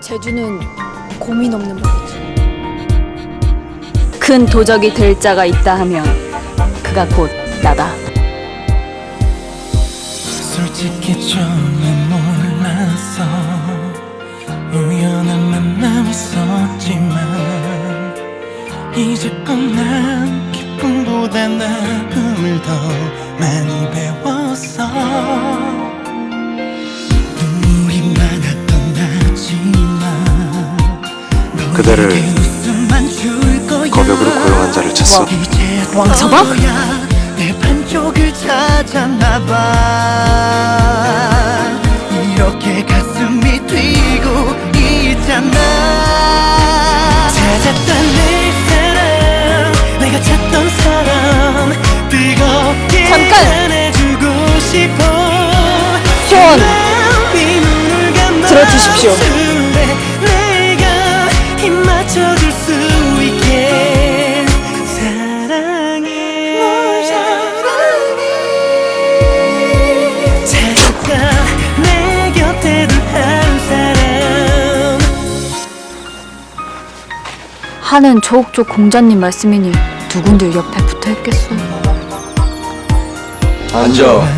제주는 고민 없는 법이지. 큰 도적이 될 자가 있다 하면 그가 곧 나다. 솔직히 처음엔 몰랐어 우연한 만남이 있었지만 이제껏 난 기쁨보다 나쁨을 더 많이 배웠어 그대를. 거벽으로 고용한 자를 찾소. 왕서방? 내 반쪽을 찾았나 봐 이렇게 가슴이 뛰고 있잖아 찾았던 내 사랑 내가 찾던 사람 뜨겁게 잠깐! 안아주고 싶어 들어주십시오. 하는 조옥조 공자님 말씀이니 누군들 옆에 붙어 있겠소. 앉아.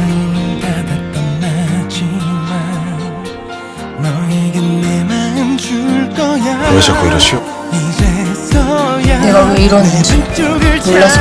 왜 자꾸 이러시오? 내가 왜 이러는지 몰라서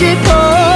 是否